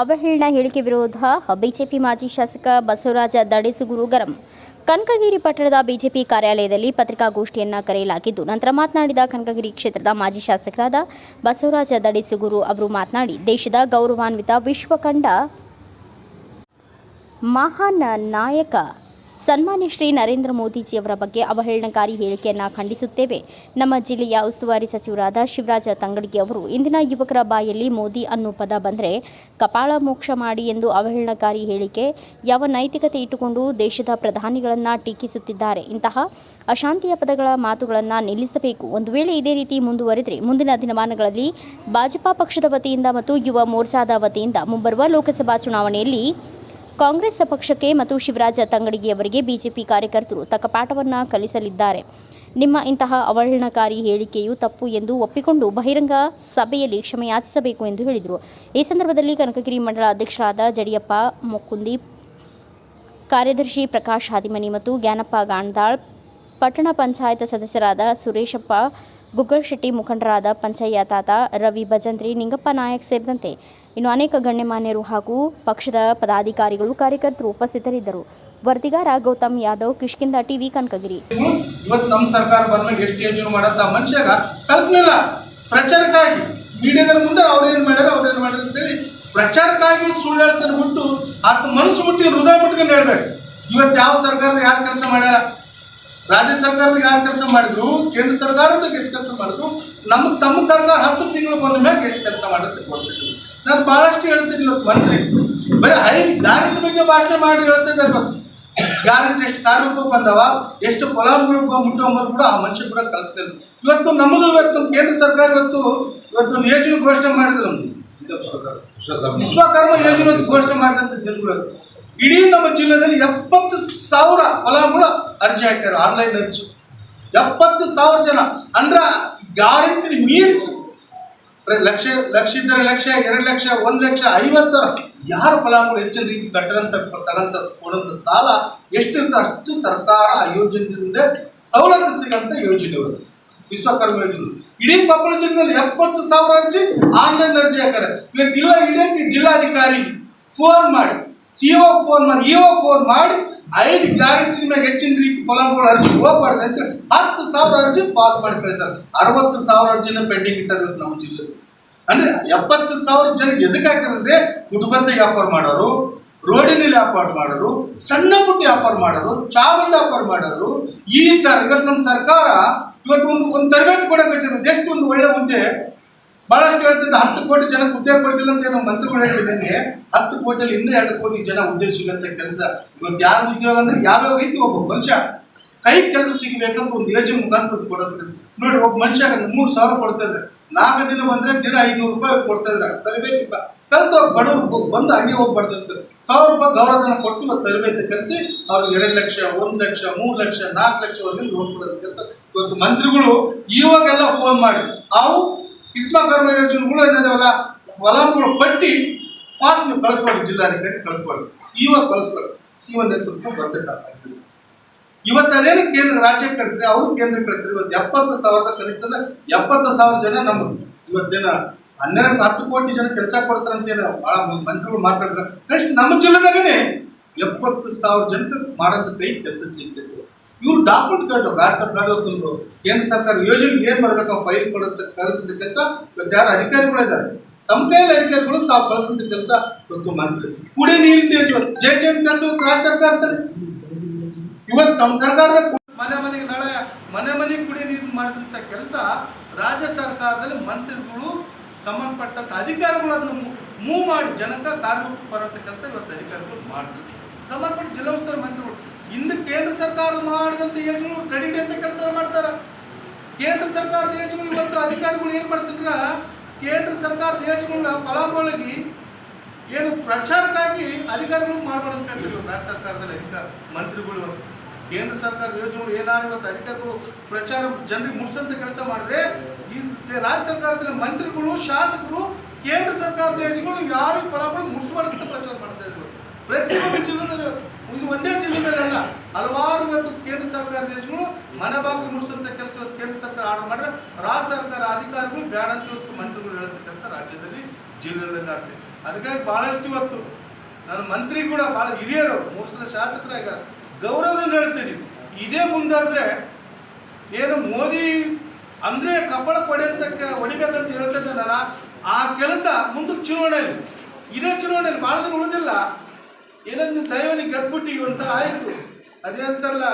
ಅವಹೇಳನ ಹೇಳಿಕೆ ವಿರೋಧ ಬಿಜೆಪಿ ಮಾಜಿ ಶಾಸಕ ಬಸವರಾಜ ದಡೆಸುಗುರು ಗರಂ. ಕನಕಗಿರಿ ಪಟ್ಟಣದ ಬಿಜೆಪಿ ಕಾರ್ಯಾಲಯದಲ್ಲಿ ಪತ್ರಿಕಾಗೋಷ್ಠಿಯನ್ನು ಕರೆಯಲಾಗಿದ್ದು, ನಂತರ ಮಾತನಾಡಿದ ಕನಕಗಿರಿ ಕ್ಷೇತ್ರದ ಮಾಜಿ ಶಾಸಕರಾದ ಬಸವರಾಜ ದಡೆಸುಗುರು ಅವರು ಮಾತನಾಡಿ, ದೇಶದ ಗೌರವಾನ್ವಿತ ವಿಶ್ವಕಂಡ ಮಹಾನ್ ನಾಯಕ ಸನ್ಮಾನ್ಯ ಶ್ರೀ ನರೇಂದ್ರ ಮೋದಿಜಿಯವರ ಬಗ್ಗೆ ಅವಹೇಳನಕಾರಿ ಹೇಳಿಕೆಯನ್ನು ಖಂಡಿಸುತ್ತೇವೆ. ನಮ್ಮ ಜಿಲ್ಲೆಯ ಉಸ್ತುವಾರಿ ಸಚಿವರಾದ ಶಿವರಾಜ ತಂಗಡಗಿ ಅವರು, ಇಂದಿನ ಯುವಕರ ಬಾಯಲ್ಲಿ ಮೋದಿ ಅನ್ನೋ ಪದ ಬಂದರೆ ಕಪಾಳ ಮೋಕ್ಷ ಮಾಡಿ ಎಂದು ಅವಹೇಳನಕಾರಿ ಹೇಳಿಕೆ, ಯಾವ ನೈತಿಕತೆ ಇಟ್ಟುಕೊಂಡು ದೇಶದ ಪ್ರಧಾನಿಗಳನ್ನು ಟೀಕಿಸುತ್ತಿದ್ದಾರೆ. ಇಂತಹ ಅಶಾಂತಿಯ ಪದಗಳ ಮಾತುಗಳನ್ನು ನಿಲ್ಲಿಸಬೇಕು. ಒಂದು ವೇಳೆ ಇದೇ ರೀತಿ ಮುಂದುವರೆದರೆ, ಮುಂದಿನ ದಿನಮಾನಗಳಲ್ಲಿ ಭಾಜಪಾ ಪಕ್ಷದ ವತಿಯಿಂದ ಮತ್ತು ಯುವ ಮೋರ್ಚಾದ ವತಿಯಿಂದ ಮುಂಬರುವ ಲೋಕಸಭಾ ಚುನಾವಣೆಯಲ್ಲಿ ಕಾಂಗ್ರೆಸ್ ಪಕ್ಷಕ್ಕೆ ಮತ್ತು ಶಿವರಾಜ ತಂಗಡಿಗೆಯವರಿಗೆ ಬಿಜೆಪಿ ಕಾರ್ಯಕರ್ತರು ತಕ್ಕ ಪಾಠವನ್ನು ಕಲಿಸಲಿದ್ದಾರೆ. ನಿಮ್ಮ ಇಂತಹ ಅವಹೇಳನಕಾರಿ ಹೇಳಿಕೆಯು ತಪ್ಪು ಎಂದು ಒಪ್ಪಿಕೊಂಡು ಬಹಿರಂಗ ಸಭೆಯಲ್ಲಿ ಕ್ಷಮೆಯಾಚಿಸಬೇಕು ಎಂದು ಹೇಳಿದರು. ಈ ಸಂದರ್ಭದಲ್ಲಿ ಕನಕಗಿರಿ ಮಂಡಲ ಅಧ್ಯಕ್ಷರಾದ ಜಡಿಯಪ್ಪ ಮುಕುಂದಿ, ಕಾರ್ಯದರ್ಶಿ ಪ್ರಕಾಶ್ ಹಾದಿಮನಿ ಮತ್ತು ಜ್ಞಾನಪ್ಪ ಗಾಂಧಾಳ್ ಪಟ್ಟಣ ಪಂಚಾಯತ್ ಸದಸ್ಯರಾದ ಸುರೇಶಪ್ಪ, ಗುಗ್ಗಳ್ಶೆಟ್ಟಿ ಮುಖಂಡರಾದ ಪಂಚಯ್ಯ ತಾತ, ರವಿ ಭಜಂತ್ರಿ, ನಿಂಗಪ್ಪ ನಾಯಕ್ ಸೇರಿದಂತೆ ಇನ್ನು ಅನೇಕ ಗಣ್ಯಮಾನ್ಯರು ಹಾಗೂ ಪಕ್ಷದ ಪದಾಧಿಕಾರಿಗಳು ಕಾರ್ಯಕರ್ತರು ಉಪಸ್ಥಿತರಿದ್ದರು. ವರದಿಗಾರ ಗೌತಮ್ ಯಾದವ್ ಕಿಷ್ಕಿಂದ ಟಿವಿ ಕನಕಗಿರಿ. ಇವತ್ತು ನಮ್ಮ ಸರ್ಕಾರ ಬಂದ್ಮೇಲೆ ಎಷ್ಟು ಯೋಜನೆ ಮಾಡಂತ ಮನುಷ್ಯಾಗ ಕಲ್ಪನಿಲ್ಲ ಪ್ರಚಾರಕ್ಕಾಗಿ. ಮೀಡಿಯಾದ ಮುಂದೆ ಅವ್ರೇನು ಮಾಡ್ಯಾರ ಅವ್ರೇನು ಮಾಡ್ಯಾರ ಅಂತೇಳಿ ಪ್ರಚಾರಕ್ಕಾಗಿ ಸುಳ್ಳು ಹೇಳ್ತಾನೆ ಬಿಟ್ಟು ಆತ ಮನಸ್ಸು ಮುಟ್ಟಿ ಹೃದಯ ಮುಟ್ಕೊಂಡು ಹೇಳ್ಬೇಕು. ಇವತ್ತು ಯಾವ ಸರ್ಕಾರದ ಯಾರು ಕೆಲಸ ಮಾಡ್ಯಾರ? ರಾಜ್ಯ ಸರ್ಕಾರದ ಯಾರು ಕೆಲಸ ಮಾಡಿದ್ರು? ಕೇಂದ್ರ ಸರ್ಕಾರದ ಎಷ್ಟು ಕೆಲಸ ಮಾಡಿದ್ರು? ನಮ್ಮ ತಮ್ಮ ಸರ್ಕಾರ ಹತ್ತು ತಿಂಗಳು ಬಂದ ಮೇಲೆ ಎಷ್ಟು ಕೆಲಸ ಮಾಡುತ್ತೆ ನಾನು ಭಾಳಷ್ಟು ಹೇಳ್ತೀನಿ ಇವತ್ತು ಮಂತ್ರಿ. ಬರೀ ಐದು ಗ್ಯಾರಂಟಿ ಬಗ್ಗೆ ಭಾಷಣ ಮಾಡಿ ಹೇಳ್ತಾ ಇದ್ದಾರೆ ಗ್ಯಾರಂಟಿ ಎಷ್ಟು ಕಾರ್ಯಕ್ಕೆ ಬಂದವ ಎಷ್ಟು ಫಲಾನುಭವಿಗಳು ಮುಟ್ಟು ಅಂಬೋದು ಕೂಡ ಆ ಮನುಷ್ಯ ಕೂಡ ಕಲ್ತಿಲ್ಲ ಇವತ್ತು ನಮಗೂ ಇವತ್ತು ನಮ್ಮ ಕೇಂದ್ರ ಸರ್ಕಾರ ಇವತ್ತು ಇವತ್ತು ಒಂದು ಯೋಜನೆ ಘೋಷಣೆ ಮಾಡಿದ್ರು ನಮ್ದು. ವಿಶ್ವಕರ್ಮ. ಯೋಜನೆ ಘೋಷಣೆ ಮಾಡಿದಂಥ ದಿನಗಳು. ಇಡೀ ನಮ್ಮ ಜಿಲ್ಲೆಯಲ್ಲಿ ಎಪ್ಪತ್ತು ಸಾವಿರ ಫಲಾನುಭವಿಗಳು ಅರ್ಜಿ ಹಾಕ್ಯಾರ ಆನ್ಲೈನ್ ಅರ್ಜಿ. ಎಪ್ಪತ್ತು ಸಾವಿರ ಜನ. ಅಂದ್ರೆ ಗ್ಯಾರಂಟಿ ಮೀನ್ಸ್ ಲಕ್ಷ ಲಕ್ಷ ಇದ್ದರೆ ಲಕ್ಷ, ಎರಡು ಲಕ್ಷ, ಒಂದು ಲಕ್ಷ, ಐವತ್ತು ಸಾವಿರ. ಯಾರು ಫಲಾನುಭವಿ ಹೆಚ್ಚಿನ ರೀತಿ ಕಟ್ಟದಂತ ತಗಂತ ಕೊಡಂತ ಸಾಲ ಎಷ್ಟಿರ್ತದೆ ಅಷ್ಟು ಸರ್ಕಾರ ಆ ಯೋಜನೆಯಿಂದ ಸವಲತ್ತು ಸಿಗಂತ ಯೋಜನೆ ಅವರು ವಿಶ್ವಕರ್ಮ ಯೋಜನೆ. ಇಡೀ ಕೊಪ್ಪಳ ಜಿಲ್ಲೆಯಲ್ಲಿ ಎಪ್ಪತ್ತು ಸಾವಿರ ಅರ್ಜಿ ಆನ್ಲೈನ್ ಅರ್ಜಿ ಹಾಕ್ತಾರೆ ಇವತ್ತು ಇಲ್ಲ, ಇಡೀ ಜಿಲ್ಲಾಧಿಕಾರಿ ಫೋನ್ ಮಾಡಿ. ಸಿ ಒ ಫೋನ್ ಮಾಡಿ ಇ ಒ ಫೋನ್ ಮಾಡಿ, ಐದು ಗ್ಯಾರಂಟಿ ಮೇಲೆ ಹೆಚ್ಚಿನ ರೀತಿ ಫಲಾನುಭವಿ ಅರ್ಜಿ ಹೋಗ್ಬಾರ್ದು ಅಂತ ಹತ್ತು ಸಾವಿರ ಅರ್ಜಿ ಪಾಸ್ ಮಾಡಿ ಕಳಿಸ್ತಾರೆ ಅರವತ್ತು ಸಾವಿರ ಅರ್ಜಿನ ಪೆಂಡಿಂಗ್ ಇಟ್ಟಿರ್ಬೇಕು ನಮ್ಮ ಜಿಲ್ಲೆ ಅಂದ್ರೆ ಎಪ್ಪತ್ತು ಸಾವಿರ ಜನ ಎದಕ್ಕೆ ಹಾಕಿರಂದ್ರೆ ಕುಟುಂಬದ ವ್ಯಾಪಾರ ಮಾಡೋರು ರೋಡಿನಲ್ಲಿ ವ್ಯಾಪಾರ ಮಾಡೋರು, ಸಣ್ಣ ಪುಟ್ಟ ವ್ಯಾಪಾರ ಮಾಡೋರು ಚಾವಲ್ ವ್ಯಾಪಾರ ಮಾಡೋರು, ಈ ಥರ ಇವತ್ತು ನಮ್ಮ ಸರ್ಕಾರ ಇವತ್ತು ಒಂದು ಒಂದು ತರಬೇತಿ ಕೊಡಕ್ಕೆ ಎಷ್ಟು ಒಂದು ಒಳ್ಳೆ ಹುದ್ದೆ ಬಹಳಷ್ಟು ಹೇಳ್ತಿದ್ದ ಹತ್ತು ಕೋಟಿ ಜನಕ್ಕೆ ಉದ್ಯೋಗ ಕೊಡಲಿಲ್ಲ ಅಂತ ನಮ್ಮ ಮಂತ್ರಿಗಳು ಹೇಳಿದಂಗೆ ಹತ್ತು ಕೋಟಿಯಲ್ಲಿ ಇನ್ನೂ ಎರಡು ಕೋಟಿ ಜನ ಉದ್ಯೋಗ ಸಿಗಂತ ಕೆಲಸ. ಇವತ್ತು ಯಾರ ಉದ್ಯೋಗ ಅಂದ್ರೆ ಯಾವ್ಯಾವ ರೀತಿ ಒಬ್ಬ ಮನುಷ್ಯ ಕೈ ಕೆಲಸ ಸಿಗಬೇಕಂತ ಒಂದು ಯೋಜನೆ ಮುಖಾಂತರ ಕೊಡುತ್ತೆ ನೋಡಿ, ಒಬ್ಬ ಮನುಷ್ಯ ಮೂರು ಸಾವಿರ ಕೊಡ್ತಾ ಇದ್ರೆ ನಾಲ್ಕು ದಿನ ಬಂದ್ರೆ ದಿನ ಐನೂರು ರೂಪಾಯಿ ಕೊಡ್ತಾ ಇದ್ರೆ ತರಬೇತಿ ಕಲ್ತು ಬಡವರು ಬಂದು ಹಂಗೆ ಹೋಗ್ಬಾರ್ದು ಅಂತ. ಸಾವಿರ ರೂಪಾಯಿ ಗೌರವಧನ ಕೊಟ್ಟು ಇವತ್ತು ತರಬೇತಿ ಕಲಿಸಿ ಅವ್ರಿಗೆ ಎರಡು ಲಕ್ಷ, ಒಂದು ಲಕ್ಷ, ಮೂರು ಲಕ್ಷ, ನಾಲ್ಕು ಲಕ್ಷವರೆಗೆ ಲೋನ್ ಕೊಡೋದು ಕೆಲಸ ಇವತ್ತು ಮಂತ್ರಿಗಳು ಇವಾಗೆಲ್ಲ ಫೋನ್ ಮಾಡಿ, ಅವು ವಿಶ್ವಕರ್ಮ ಯೋಜನೆಗಳು ಏನಿದಾವಲ್ಲ ಫಲಾನುಭವಿಗಳು ಪಟ್ಟಿ ಫಾಸ್ಟ್ ನೀವು ಕಳಿಸ್ಕೊಳ್ಳಿ, ಜಿಲ್ಲಾಧಿಕಾರಿ ಕಳಿಸ್ಕೊಳ್ಳಿ ಸಿಒ ಸಿ ಒ ನೇತೃತ್ವ ಬರಬೇಕಾಗ್ತದೆ ಇವತ್ತು ಅದೇನು ಕೇಂದ್ರ ರಾಜ್ಯಕ್ಕೆ ಕಳಿಸಿದ್ರೆ ಅವರು ಕೇಂದ್ರ ಕಳಿಸ್ತಾರೆ ಇವತ್ತು ಎಪ್ಪತ್ತು ಸಾವಿರದ ಕನಿಷ್ಠ ಎಪ್ಪತ್ತು ಸಾವಿರ ಜನ ನಮ್ಮದು ಇವತ್ತೇನ ಹನ್ನೆರಡು ಹತ್ತು ಕೋಟಿ ಜನ ಕೆಲಸ ಕೊಡ್ತಾರೆ ಅಂತೇನು ಭಾಳ ಮಂತ್ರಿಗಳು ಮಾತಾಡ್ತಾರೆ ಕನಿಷ್ಠ ನಮ್ಮ ಜಿಲ್ಲೆದಾಗೇನೆ ಎಪ್ಪತ್ತು ಸಾವಿರ ಜನಕ್ಕೆ ಮಾಡೋಂಥ ಕೈ ಕೆಲಸ ಸಿಗ್ತೈತೆ. ಇವ್ರು ಡಾಕ್ಯುಮೆಂಟ್ ಕೇಳ್ತಾರೆ ರಾಜ್ಯ ಸರ್ಕಾರ ಒಂದು ಕೇಂದ್ರ ಸರ್ಕಾರ ಯೋಜನೆ ಏನ್ ಬರಬೇಕು ಫೈಲ್ ಕೊಡುತ್ತೆ ಕಳಿಸಿದ ಕೆಲಸ ಇವತ್ತು ಯಾರು ಅಧಿಕಾರಿಗಳಿದ್ದಾರೆ ತಮ್ಮ ಕೈಯಲ್ಲಿ ಅಧಿಕಾರಿಗಳು ತಾವು ಕಳಿಸಿದ ಕೆಲಸ ಇವತ್ತು ಮಂತ್ರಿ ಕುಡಿ ನೀರಿನ ಇವತ್ತು. ಜೆ ಜೆ ಕೆಲಸ ರಾಜ್ಯ ಸರ್ಕಾರದಲ್ಲಿ ಇವತ್ತು ತಮ್ಮ ಸರ್ಕಾರದ ಮನೆ ಮನೆಗೆ ನಾಳೆ ಮನೆ ಮನೆಗೆ ಕುಡಿ ನೀರು ಮಾಡಿದಂಥ ಕೆಲಸ ರಾಜ್ಯ ಸರ್ಕಾರದಲ್ಲಿ ಮಂತ್ರಿಗಳು ಸಂಬಂಧಪಟ್ಟಂತ ಅಧಿಕಾರಿಗಳನ್ನು ಮೂವ್ ಮಾಡಿ ಜನಕ್ಕೆ ಕಾರ್ಮಿಕ ಬರುವಂಥ ಕೆಲಸ ಇವತ್ತು ಅಧಿಕಾರಿಗಳು ಮಾಡ್ತಾರೆ. ಸಂಬಂಧಪಟ್ಟ ಜಿಲ್ಲಾ ಉಸ್ತುವಾರಿ ಮಂತ್ರಿಗಳು ಇಂದು ಕೇಂದ್ರ ಸರ್ಕಾರ ಮಾಡಿದಂಥ ಯೋಜನೆಗಳು ಕ್ರೆಡಿಟ್ ಅಂತ ಕೆಲಸ ಮಾಡ್ತಾರ. ಕೇಂದ್ರ ಸರ್ಕಾರದ ಯೋಜನೆ ಇವತ್ತು ಅಧಿಕಾರಿಗಳು ಏನು ಮಾಡ್ತಿದ್ರ? ಕೇಂದ್ರ ಸರ್ಕಾರದ ಯೋಜನೆಗಳನ್ನ ಫಲಾನುಭವಿಗಳಿಗೆ ಏನು ಪ್ರಚಾರಕ್ಕಾಗಿ ಅಧಿಕಾರಿಗಳು ಮಾಡಬಾರ್ದು ಹೇಳ್ತಿದ್ರು ರಾಜ್ಯ ಸರ್ಕಾರದಲ್ಲಿ ಅಧಿಕಾರ ಮಂತ್ರಿಗಳು ಕೇಂದ್ರ ಸರ್ಕಾರ ಯೋಜನೆಗಳು ಏನಾದ್ರು ಇವತ್ತು ಅಧಿಕಾರಿಗಳು ಪ್ರಚಾರ ಜನರಿಗೆ ಮುಟ್ಸಂತ ಕೆಲಸ ಮಾಡಿದ್ರೆ ಈ ರಾಜ್ಯ ಸರ್ಕಾರದಲ್ಲಿ ಮಂತ್ರಿಗಳು, ಶಾಸಕರು, ಕೇಂದ್ರ ಸರ್ಕಾರದ ಯೋಜನೆಗಳು ಯಾರಿಗೆ ಫಲಾಫಲ ಮುಟ್ಸ್ಬಾರ್ದಂತ ಪ್ರಚಾರ ಮಾಡ್ತಾ ಇದ್ರು. ಪ್ರತಿಯೊಂದು ಜಿಲ್ಲೆದಲ್ಲಿ ಇದು ಒಂದೇ ಜಿಲ್ಲೆದಲ್ಲ ಅಲ್ಲ ಹಲವಾರು ಇವತ್ತು ಕೇಂದ್ರ ಸರ್ಕಾರದ ಯೋಜನೆಗಳು ಮನೆ ಬಾಗಿಲು ಮುಡಿಸುವಂತ ಕೆಲಸ ಕೇಂದ್ರ ಸರ್ಕಾರ ಆರ್ಡರ್ ಮಾಡಿದ್ರೆ ರಾಜ್ಯ ಸರ್ಕಾರ ಅಧಿಕಾರಿಗಳು ಬೇಡ ಇವತ್ತು ಮಂತ್ರಿಗಳು ಹೇಳಿದ ಕೆಲಸ ರಾಜ್ಯದಲ್ಲಿ ಜಿಲ್ಲೆಗಳಲ್ಲಿ ಆಗ್ತದೆ. ಅದಕ್ಕಾಗಿ ಭಾಳಷ್ಟು ಇವತ್ತು ನನ್ನ ಮಂತ್ರಿ ಕೂಡ ಭಾಳ ಹಿರಿಯರು, ಮೂರು ಸಲ ಶಾಸಕರಾಗ ಗೌರವದಿಂದ ಹೇಳ್ತೀನಿ ಇದೇ ಮುಂದಾದ್ರೆ ಏನು ಮೋದಿ ಅಂದ್ರೆ ಕಪ್ಪಳ ಅಂತ ಹೊಡಿಬೇಕಂತ ಹೇಳ್ತಿದ್ದಾನಲ್ಲ ಆ ಕೆಲಸ ಮುಂದಕ್ಕೆ ಚುನಾವಣೆಯಲ್ಲಿ, ಇದೇ ಚುನಾವಣೆಯಲ್ಲಿ ಭಾಳ ಉಳಿದಿಲ್ಲ. ಏನಂದ್ರೆ ದೈವನಿಗೆ ಗದ್ಬಿಟ್ಟು ಒಂದ್ಸಲ ಆಯಿತು. ಅದೇನಂತಲ್ಲ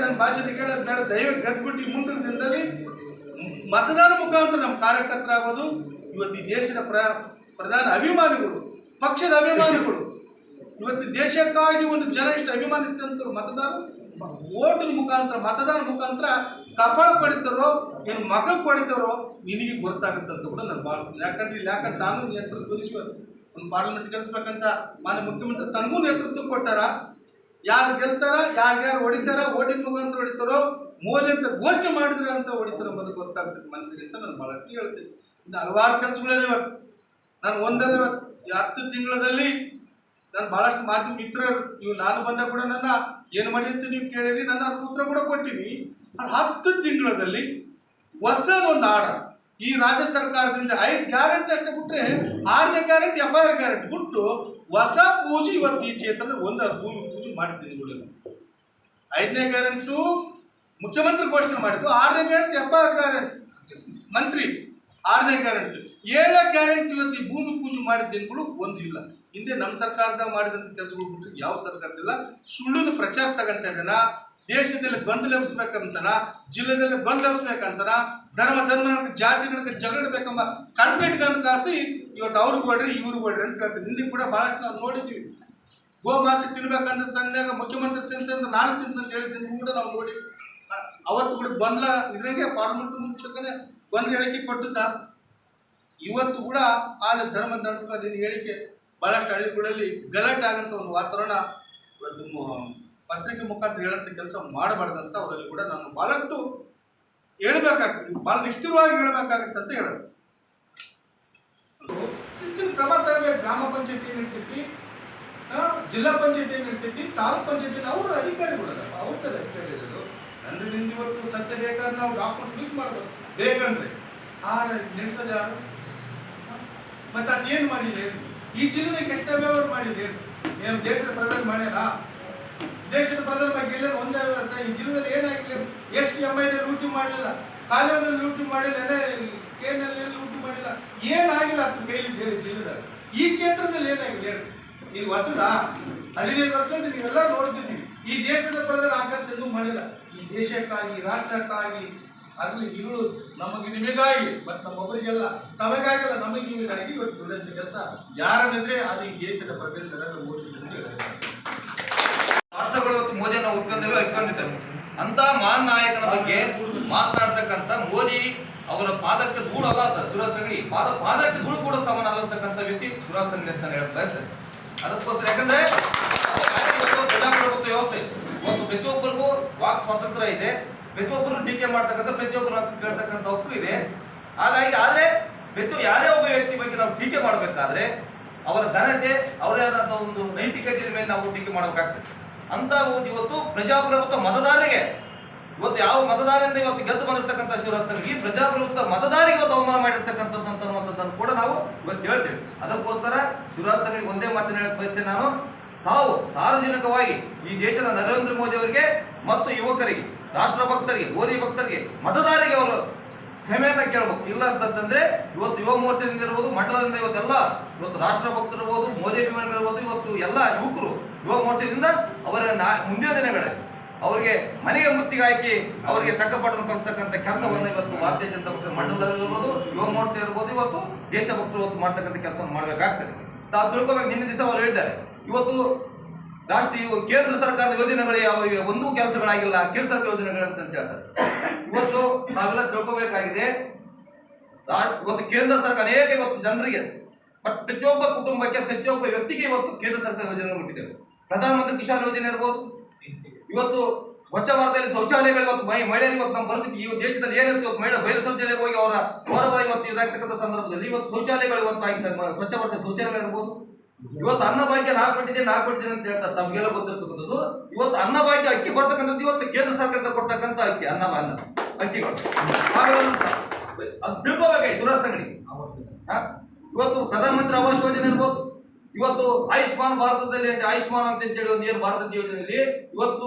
ನನ್ನ ಭಾಷೆಗೆ ಹೇಳೋದು ಬೇಡ, ದೈವ ಗದ್ಬಿಟ್ಟು ಮುಂದಿನ ದಿನದಲ್ಲಿ ಮತದಾನ ಮುಖಾಂತರ ನಮ್ಮ ಕಾರ್ಯಕರ್ತರಾಗೋದು. ಇವತ್ತು ಈ ದೇಶದ ಪ್ರ, ಪ್ರಧಾನ ಅಭಿಮಾನಿಗಳು, ಪಕ್ಷದ ಅಭಿಮಾನಿಗಳು. ಇವತ್ತು ದೇಶಕ್ಕಾಗಿ ಒಂದು ಜನ ಇಷ್ಟು ಅಭಿಮಾನ ಇಟ್ಟಂತರು ಮತದಾರ ಓಟಿನ ಮುಖಾಂತರ, ಮತದಾನ ಮುಖಾಂತರ ಕಪಾಳ ಪಡಿತಾರೋ ಏನು ಮಗ ಪಡಿತಾರೋ ನಿನಗೆ ಗೊತ್ತಾಗುತ್ತಂತ ಕೂಡ ನಾನು ಭಾವಿಸ್ತೀನಿ. ಯಾಕಂದ್ರೆ ಇಲ್ಲಿ ಯಾಕಂದ್ರೆ ತಾನು ನೇತೃತ್ವ ಒಂದು ಪಾರ್ಲಿಮೆಂಟ್ ಗೆಲ್ಲಿಸ್ಬೇಕಂತ ಮಾನ್ಯ ಮುಖ್ಯಮಂತ್ರಿ ತನಗೂ ನೇತೃತ್ವ ಕೊಟ್ಟಾರ. ಯಾರು ಗೆಲ್ತಾರ ಯಾರ್ಯಾರು ಹೊಡಿತಾರ, ಓಟಿನ ಮುಖಾಂತರ ಹೊಡಿತಾರೋ, ಮೋದಿ ಅಂತ ಘೋಷಣೆ ಮಾಡಿದ್ರೆ ಅಂತ ಹೊಡಿತಾರ ಅನ್ನೋದು ಗೊತ್ತಾಗ್ತದೆ ಮಂತ್ರಿ ಅಂತ ನಾನು ಭಾಳಷ್ಟು ಹೇಳ್ತೀನಿ. ಇನ್ನು ಹಲವಾರು ಕೆಲಸಗಳಿದಾವೆ. ನಾನು ಒಂದಲ್ಲ, ಹತ್ತು ತಿಂಗಳಲ್ಲಿ ನಾನು ಭಾಳಷ್ಟು ಮಾಧ್ಯಮ ಮಿತ್ರರು, ನೀವು ನಾನು ಬಂದ ಕೂಡ ನನ್ನ ಏನು ಮಾಡಿ ಅಂತ ನೀವು ಕೇಳಿರಿ, ನನ್ನ ಉತ್ತರ ಕೂಡ ಕೊಟ್ಟಿನಿ. ಆದ್ರೆ ಹತ್ತು ತಿಂಗಳಲ್ಲಿ ಹೊಸದೊಂದು ಆರ್ಡರ್. ಈ ರಾಜ್ಯ ಸರ್ಕಾರದಿಂದ ಐದು ಗ್ಯಾರಂಟಿ ಅಷ್ಟೇ ಬಿಟ್ಟರೆ ಆರನೇ guarantee F I R guarantee ಬಿಟ್ಟು ಹೊಸ ಪೂಜೆ ಇವತ್ತು ಈ ಕ್ಷೇತ್ರದ ಒಂದು ಭೂಮಿ ಪೂಜೆ ಮಾಡಿದ್ದೀನಿ ಕೂಡ ಐದನೇ ಗ್ಯಾರಂಟು ಮುಖ್ಯಮಂತ್ರಿ ಘೋಷಣೆ ಮಾಡಿದ್ದು, ಆರನೇ guarantee F I R guarantee. ಮಂತ್ರಿ, ಆರನೇ ಗ್ಯಾರಂಟಿ. ಏಳನೇ ಗ್ಯಾರಂಟಿ ಇವತ್ತು ಈ ಭೂಮಿ ಪೂಜೆ ಮಾಡಿದ ದಿನಗಳು ಒಂದು ಇಲ್ಲ. ಹಿಂದೆ ನಮ್ಮ ಸರ್ಕಾರದಾಗ ಮಾಡಿದಂಥ ಕೆಲಸಗಳು ಬಿಟ್ಟರೆ ಯಾವ ಸರ್ಕಾರದಿಲ್ಲ? ಸುಳ್ಳಿನ ಪ್ರಚಾರ ತಗಂತ ಇದನ್ನ ದೇಶದಲ್ಲಿ ಬಂದ್ ಲಭಿಸ್ಬೇಕಂತನ ಜಿಲ್ಲೆದಲ್ಲಿ ಬಂದ್ ಎಬ್ಸ್ಬೇಕಂತನ ಧರ್ಮ ಧರ್ಮ ಜಾತಿ ನಡಕ ಜಗಳಬೇಕೆಂಬ ಕನ್ಪೇಟ್ ಗನ್ ಕಾಸಿ ಇವತ್ತು ಅವ್ರಿಗೆ ಕೊಡ್ರಿ ಇವ್ರಿಗೆ ಕೊಡ್ರಿ ಅಂತ ಕೇಳ್ತೀನಿ ಹಿಂದೆ ಕೂಡ ಭಾಳಷ್ಟು ನಾವು ನೋಡಿದ್ವಿ. ಗೋಮಾತೆ ತಿನ್ಬೇಕಂತ ಸಣ್ಣಾಗ ಮುಖ್ಯಮಂತ್ರಿ ತಿಂತಂದ್ರೆ ನಾನು ತಿಂತಂತ ಹೇಳ್ತೀನಿ ಕೂಡ ನಾವು ನೋಡಿ. ಅವತ್ತು ಕೂಡ ಗೊಂದಲ ಇದ್ರಾಗೆ ಪಾರ್ಲಿಮೆಂಟ್ ಮುಂಚೆನೇ ಗೊಂದಲ ಹೇಳಿಕೆ ಕೊಟ್ಟಿದ್ದ. ಇವತ್ತು ಕೂಡ ಆ ಧರ್ಮ, ಧರ್ಮಕ್ಕೆ ಅದೇನು ಹೇಳಿಕೆ ಬಹಳಷ್ಟು ಹಳ್ಳಿಗಳಲ್ಲಿ ಗಲಾಟೆ ಆಗಂತ ಒಂದು ವಾತಾವರಣ ಇವತ್ತು ಪತ್ರಿಕೆ ಮುಖಾಂತರ ಹೇಳಂತ ಕೆಲಸ ಮಾಡಬಾರ್ದಂತ ಅವರಲ್ಲಿ ಕೂಡ ನಾನು ಬಹಳಷ್ಟು ಹೇಳ್ಬೇಕಾಗ್ತದೆ. ಭಾಳ ನಿಷ್ಠುರವಾಗಿ ಹೇಳ್ಬೇಕಾಗತ್ತೆ ಅಂತ ಹೇಳೋದು. ಶಿಸ್ತಿನ ಕ್ರಮ ತರಬೇಕು. ಗ್ರಾಮ ಪಂಚಾಯತಿ ಏನು ಇರ್ತೈತಿ ಆ, ಜಿಲ್ಲಾ ಪಂಚಾಯತಿ ಏನು ಇರ್ತೈತಿ ತಾಲೂಕ್ ಪಂಚಾಯತಿ ಅವರು ಅಧಿಕಾರಿಗಳಲ್ಲ. ಅವ್ರ ಅಧಿಕಾರಿಗಳು. ಅಂದ್ರೆ ನಿಂದ ಇವತ್ತು ಸತ್ಯ ಬೇಕಾದ್ರೆ ನಾವು ಡಾಕ್ಟರ್ ಕ್ಲಿಕ್ ಮಾಡಬೇಕು. ಬೇಕಂದ್ರೆ. ಆ ನಡೆಸೋದು ಯಾರು? ಮತ್ತೆ ಅದೇನು ಮಾಡಿಲ್ಲ? ಈ ಜಿಲ್ಲೆದಾಗ ಕೆಟ್ಟ ವ್ಯವಹಾರ ಮಾಡಿಲ್ಲ ಏನು ದೇಶದ ಪ್ರಧಾನಿ ಮಾಡ್ಯಾರ? ದೇಶದ ಪ್ರಧಾನ ಬಗ್ಗೆ ಎಲ್ಲರೂ ಒಂದೇ ಅಂತ ಈ ಜಿಲ್ಲೆದಲ್ಲಿ ಏನಾಗಿಲ್ಲ ಎಷ್ಟು ಎಂ ಐ ಲೂಟಿ ಮಾಡಲಿಲ್ಲ ಕಾಲೇಜಲ್ಲಿ ಲೂಟಿ ಮಾಡಿಲ್ಲ ಕೇನಲ್ಲಿ ಲೂಟಿ ಮಾಡಿಲ್ಲ, ಏನಾಗಿಲ್ಲ ಅಂತ ಕೈಲಿ ಬೇರೆ ಜಿಲ್ಲೆದಾಗ. ಈ ಕ್ಷೇತ್ರದಲ್ಲಿ ಏನಾಗಿಲ್ಲ ಹೇಳಿ. ನೀವು ಹೊಸದಾ? ಹದಿನೈದು ವರ್ಷದಿಂದ ನೀವೆಲ್ಲ ನೋಡುತ್ತಿದ್ದೀವಿ ಈ ದೇಶದ ಪ್ರಧಾನ ಆಕಾಶ ಮಾಡಿಲ್ಲ. ಈ ದೇಶಕ್ಕಾಗಿ ರಾಷ್ಟ್ರಕ್ಕಾಗಿ ಆಗಲಿ ಇವಳು ನಮಗೆ ನಿಮಗಾಗಿ, ಮತ್ತು ನಮ್ಮೊಬ್ಬರಿಗೆಲ್ಲ ತಮಗಾಗಿಲ್ಲ ನಮಗೆ ನಿಮಗಾಗಿ ಇವತ್ತು ಕೆಲಸ. ಯಾರನ್ನಿದ್ರೆ ಅದು ಈ ದೇಶದ ಪ್ರಧಾನಿ ನರೇಂದ್ರ ಮೋದಿ ಅಂತ ರಾಷ್ಟ್ರಗಳು ಮೋದಿಯನ್ನು ಉಟ್ಕೊಂಡಿವೆ ಇಟ್ಕೊಂಡಿದ್ದಾರೆ ಅಂತ ಮಹಾನ್ ನಾಯಕನ ಬಗ್ಗೆ ಮಾತನಾಡ್ತಕ್ಕಂಥ ಮೋದಿ ಅವರ ಪಾದಕ್ಕೆ ಧೂಳು ಅಲ್ಲ ಸುರಾಜ್ ತಂಗಡಿ ಪಾದ, ಪಾದಕ್ಕೆ ಧೂಳು ಕೂಡ ಸಮಾನ ಅಲ್ಲಂತಕ್ಕಂಥ ವ್ಯಕ್ತಿ ಸುರಾಜ್ ತಂಗಡಿ ಅಂತ ಹೇಳಕ್ ಬಯಸ್ತೇನೆ ಅದಕ್ಕೋಸ್ಕರ ಯಾಕಂದ್ರೆ ಪ್ರಜಾಪ್ರಭುತ್ವ ವ್ಯವಸ್ಥೆ. ಒಂದು ಪ್ರತಿಯೊಬ್ಬರಿಗೂ ವಾಕ್ ಸ್ವಾತಂತ್ರ್ಯ ಇದೆ. ಪ್ರತಿಯೊಬ್ಬರು ಟೀಕೆ ಮಾಡ್ತಕ್ಕಂಥ, ಪ್ರತಿಯೊಬ್ಬರು ಕೇಳ್ತಕ್ಕಂಥ ಹಕ್ಕು ಇದೆ. ಹಾಗಾಗಿ ಆದ್ರೆ ಪ್ರತಿ ಯಾರೇ ಒಬ್ಬ ವ್ಯಕ್ತಿ ಬಗ್ಗೆ ನಾವು ಟೀಕೆ ಮಾಡಬೇಕಾದ್ರೆ ಅವರ ಘನತೆ ಅವರೇ ಆದಂತಹ ಒಂದು ನೈತಿಕತೆಯ ಮೇಲೆ ನಾವು ಟೀಕೆ ಮಾಡಬೇಕಾಗ್ತದೆ. ಅಂತ ಒಂದು ಇವತ್ತು ಪ್ರಜಾಪ್ರಭುತ್ವ ಮತದಾರರಿಗೆ, ಇವತ್ತು ಯಾವ ಮತದಾರರಿಂದ ಇವತ್ತು ಗೆದ್ದು ಬಂದಿರತಕ್ಕಂಥ ಈ ಪ್ರಜಾಪ್ರಭುತ್ವ ಮತದಾರಿಗೆ ಇವತ್ತು ಅವಮಾನ ಮಾಡಿರ್ತಕ್ಕಂಥದ್ದು ಕೂಡ ನಾವು ಇವತ್ತು ಹೇಳ್ತೇವೆ. ಅದಕ್ಕೋಸ್ಕರ ಶಿವರಾಜ್ ತಂಗಡಿಗೆ ಒಂದೇ ಮಾತನ್ನು ಹೇಳಕ್ ಬಯಸ್ತೇನೆ ನಾನು. ತಾವು ಸಾರ್ವಜನಿಕವಾಗಿ ಈ ದೇಶದ ನರೇಂದ್ರ ಮೋದಿ ಅವರಿಗೆ ಮತ್ತು ಯುವಕರಿಗೆ ರಾಷ್ಟ್ರ ಭಕ್ತರಿಗೆ ಮೋದಿ ಭಕ್ತರಿಗೆ, ಮತದಾರರಿಗೆ ಅವರು ಕ್ಷಮೆಯನ್ನ ಕೇಳ್ಬೇಕು. ಇಲ್ಲ ಅಂತಂದ್ರೆ ಇವತ್ತು ಯುವ ಮೋರ್ಚಾದಿಂದ ಇರ್ಬೋದು, ಮಂಡಲದಿಂದ ಇವತ್ತೆಲ್ಲ ಇವತ್ತು ರಾಷ್ಟ್ರ ಭಕ್ತರು ಇರ್ಬೋದು, ಮೋದಿ ಅಭಿಮಾನಿಗಳಿರ್ಬೋದು ಇವತ್ತು ಎಲ್ಲ ಯುವಕರು ಯುವ ಮೋರ್ಚಾದಿಂದ ಅವರ ಮುಂದಿನ ದಿನಗಳೇ ಅವರಿಗೆ ಮನೆಗೆ ಮುತ್ತಿಗೆ ಹಾಕಿ ಅವರಿಗೆ ತಕ್ಕ ಪಾಠವನ್ನು ಕಲಿಸ್ತಕ್ಕಂಥ ಕೆಲಸವನ್ನು ಇವತ್ತು ಭಾರತೀಯ ಜನತಾ ಪಕ್ಷ ಮಂಡಲದಲ್ಲಿರ್ಬೋದು ಯುವ ಮೋರ್ಚಾ ಇರ್ಬೋದು, ಇವತ್ತು ದೇಶಭಕ್ತರು ಇವತ್ತು ಮಾಡ್ತಕ್ಕಂಥ ಕೆಲಸವನ್ನು ಮಾಡಬೇಕಾಗ್ತದೆ. ತಾವು ತಿಳ್ಕೊಬೇಕು, ನಿನ್ನೆ ದಿವಸ ಅವರು ಹೇಳಿದ್ದಾರೆ. ಇವತ್ತು ರಾಷ್ಟ್ರೀಯ ಕೇಂದ್ರ ಸರ್ಕಾರದ ಯೋಜನೆಗಳು ಇವೆ? ಒಂದೂ ಕೆಲಸಗಳಾಗಿಲ್ಲ, ಕೇಂದ್ರ ಸರ್ಕಾರ ಯೋಜನೆಗಳು ಹೇಳ್ತಾರೆ ಇವತ್ತು ನಾವೆಲ್ಲ ತಿಳ್ಕೋಬೇಕಾಗಿದೆ. ಇವತ್ತು ಕೇಂದ್ರ ಸರ್ಕಾರ ಅನೇಕ ಇವತ್ತು ಜನರಿಗೆ, ಬಟ್ ಪ್ರತಿಯೊಬ್ಬ ಕುಟುಂಬಕ್ಕೆ, ಪ್ರತಿಯೊಬ್ಬ ವ್ಯಕ್ತಿಗೆ ಇವತ್ತು ಕೇಂದ್ರ ಸರ್ಕಾರ ಯೋಜನೆ ಮುಟ್ಟಿದೆ ಪ್ರಧಾನಮಂತ್ರಿ ಕಿಸಾನ್ ಯೋಜನೆ ಇರ್ಬೋದು. ಇವತ್ತು ಸ್ವಚ್ಛ ಭಾರತದಲ್ಲಿ ಶೌಚಾಲಯಗಳು ಇವತ್ತು ಮೈ ಮಹಿಳೆಯರು ಇವತ್ತು ನಮ್ಮ ಪರಿಸ್ಥಿತಿ, ಈ ದೇಶದಲ್ಲಿ ಏನಿತ್ತು ಇವತ್ತು ಮಹಿಳೆ ಬಯಲು ಶೌಚಾಲಯಕ್ಕೆ ಹೋಗಿ ಅವರ ಗೌರವ ಇವತ್ತು ಇದಾಗ್ತಕ್ಕಂಥ ಸಂದರ್ಭದಲ್ಲಿ ಇವತ್ತು ಶೌಚಾಲಯಗಳು ಇವತ್ತು ಆಗಿದ್ದಾರೆ ಮ- ಸ್ವಚ್ಛ ಭಾರತ ಶೌಚಾಲಯಗಳು ಇರ್ಬೋದು. ಇವತ್ತು ಅನ್ನ ಭಾಗ್ಯ ನಾ ಕೊಟ್ಟಿದ್ದೀನಿ ನಾ ಕೊಟ್ಟಿದ್ದೀನಿ ಅಂತ ಹೇಳ್ತಾರೆ. ತಮಗೆಲ್ಲ ಗೊತ್ತಿರ್ತಕ್ಕಂಥದ್ದು. ಇವತ್ತು ಅನ್ನ ಭಾಗ್ಯ ಅಕ್ಕಿ ಬರ್ತಕ್ಕಂಥದ್ದು ಇವತ್ತು ಕೇಂದ್ರ ಸರ್ಕಾರದ ಕೊಡ್ತಕ್ಕಂಥ ಅಕ್ಕಿ, ಅನ್ನ ಅನ್ನ ಅಕ್ಕಿಗಳು. ಅದು ತಿಳ್ಕೋಬೇಕಾಗಿ ಸುರೇಶ್ ತಂಗಡಿ ಹಾ? ಇವತ್ತು ಪ್ರಧಾನಮಂತ್ರಿ ಆವಾಸ್ ಯೋಜನೆ ಇರ್ಬೋದು. ಇವತ್ತು ಆಯುಷ್ಮಾನ್ ಭಾರತದಲ್ಲಿ ಅಂತ ಆಯುಷ್ಮಾನ್ ಅಂತ ಹೇಳಿ ಒಂದು ಏನು ಭಾರತದ ಯೋಜನೆಯಲ್ಲಿ ಇವತ್ತು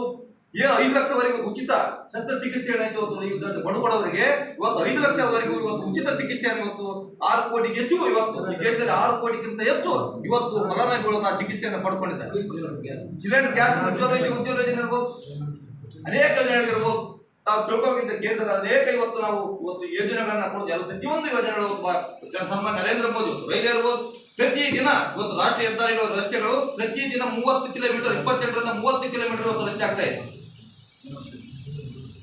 ಏನು ಐದು ಲಕ್ಷವರೆಗೂ ಉಚಿತ ಶಸ್ತ್ರಚಿಕಿತ್ಸೆ ಏನಾಯ್ತು ಇವತ್ತು ಈ ದೊಡ್ಡ ಬಡ ಬಡವರಿಗೆ ಇವತ್ತು ಐದು ಲಕ್ಷವರೆಗೂ ಇವತ್ತು ಉಚಿತ ಚಿಕಿತ್ಸೆಯನ್ನು ಇವತ್ತು ಆರು ಕೋಟಿಗೆ ಹೆಚ್ಚು, ಇವತ್ತು ದೇಶದಲ್ಲಿ ಆರು ಕೋಟಿಗಿಂತ ಹೆಚ್ಚು ಇವತ್ತು ಫಲಾನುಭವಿಗಳು ಆ ಚಿಕಿತ್ಸೆಯನ್ನು ಪಡ್ಕೊಂಡಿದ್ದಾರೆ. ಸಿಲಿಂಡರ್ ಗ್ಯಾಸ್ ಉಜ್ವಲ ಉಜ್ವಲ ಯೋಜನೆ ಇರ್ಬೋದು ಅನೇಕ ಯೋಜನೆಗಳಿರ್ಬೋದು ತಾವು ತಿಳ್ಕೋಬೇಕಿದ್ದ ಕೇಂದ್ರದ ಅನೇಕ ಇವತ್ತು ನಾವು ಇವತ್ತು ಯೋಜನೆಗಳನ್ನ ಎಲ್ಲ ಪ್ರತಿಯೊಂದು ಯೋಜನೆಗಳು ಸನ್ಮಾನ್ಯ ನರೇಂದ್ರ ಮೋದಿ ರೈಲು ಇರ್ಬೋದು. ಪ್ರತಿ ದಿನ ಇವತ್ತು ರಾಷ್ಟ್ರೀಯ ಹೆದ್ದಾರಿಗಳು, ರಸ್ತೆಗಳು ಪ್ರತಿ ದಿನ ಮೂವತ್ತು ಕಿಲೋಮೀಟರ್, ಇಪ್ಪತ್ತೆಂಟರಿಂದ ಮೂವತ್ತು ಕಿಲೋಮೀಟರ್ ಇವತ್ತು ರಸ್ತೆ ಆಗ್ತಾ ಇದೆ.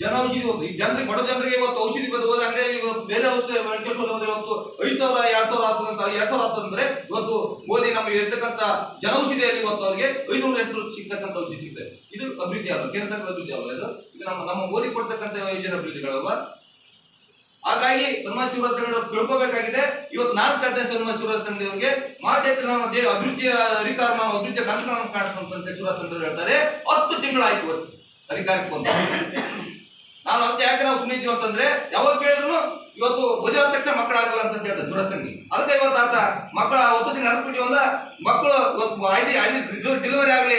ಜನ ಔಷಧಿ ಈ ಜನರಿಗೆ, ಬಡ ಜನರಿಗೆ ಇವತ್ತು ಔಷಧಿ ಬಂದು ಹೋದ್ರೆ ಅಂದ್ರೆ ಇವತ್ತು ಬೇರೆ ಔಷಧಿ ಮೆಡಿಕಲ್ ಹೋದ್ರೆ ಇವತ್ತು ಐದು ಸಾವಿರ, ಎರಡು ಸಾವಿರ ಆಗ್ತದೆ ಅಂತ, ಎರಡು ಸಾವಿರ ಆಗ್ತದಂದ್ರೆ ಇವತ್ತು ಮೋದಿ ನಮಗೆ ಇರ್ತಕ್ಕಂಥ ಜನೌಷಧಿಯಲ್ಲಿ ಇವತ್ತು ಅವರಿಗೆ ಐನೂರು ಲಕ್ಷ ಸಿಗ್ತಕ್ಕಂಥ ಔಷಧಿ ಸಿಗ್ತದೆ. ಇದು ಅಭಿವೃದ್ಧಿ ಅಲ್ಲ ಕೇಂದ್ರ ಸರ್ಕಾರದ ಅಭಿವೃದ್ಧಿ ಅಲ್ಲ ಇದು? ಇದು ನಮ್ಮ ನಮ್ಮ ಮೋದಿ ಕೊಡ್ತಕ್ಕಂಥ ಯೋಜನೆ ಅಭಿವೃದ್ಧಿಗಳಲ್ವಾ ಹಾಗಾಗಿ ಸನ್ಮಾನ ಶಿವರಾಜ್ ತಂಗಡಿ ಅವರು ತಿಳ್ಕೋಬೇಕಾಗಿದೆ. ಇವತ್ತು ನಾನು ಕರ್ತೇನೆ ಸನ್ಮಾನ ಶಿವರಾಜ್ ತಂಗಡಿ ಅವರಿಗೆ ಮಾತೇತ್ರ ನಮ್ಮ ಅಭಿವೃದ್ಧಿಯ ಅಧಿಕಾರ, ನಾವು ಅಭಿವೃದ್ಧಿಯ ಕನಸು ಕಾಣಿಸ್ತಂತ ಶಿವರಾಜ್ ತಂಗಡಿ ಹೇಳ್ತಾರೆ. ಹತ್ತು ತಿಂಗಳಾಯ್ತು ಇವತ್ತು. ಅಧಿಕಾರಕ್ಕೆ ಬಂದ. ನಾನು ಅಂತ ಯಾಕೆ ನಾವು ಸುಮ್ಮನೆ ಇದ್ದೀವಿ ಅಂತಂದ್ರೆ, ಯಾವಾಗ ಕೇಳಿದ್ರು ಇವತ್ತು ಮದುವೆ ಆದ ತಕ್ಷಣ ಮಕ್ಕಳಾಗಲ್ಲ ಅಂತ ಹೇಳ್ತಾರೆ ಸುರತ್ ಅದಕ್ಕೆ ಇವತ್ತು ಆತ ಮಕ್ಕಳ ಹೊತ್ತು ದಿನ ನಡೆಸ್ಬಿಟ್ಟು ಅಂದ್ರೆ ಮಕ್ಕಳು ಇವತ್ತು ID D, I D delivery ಆಗಲಿ.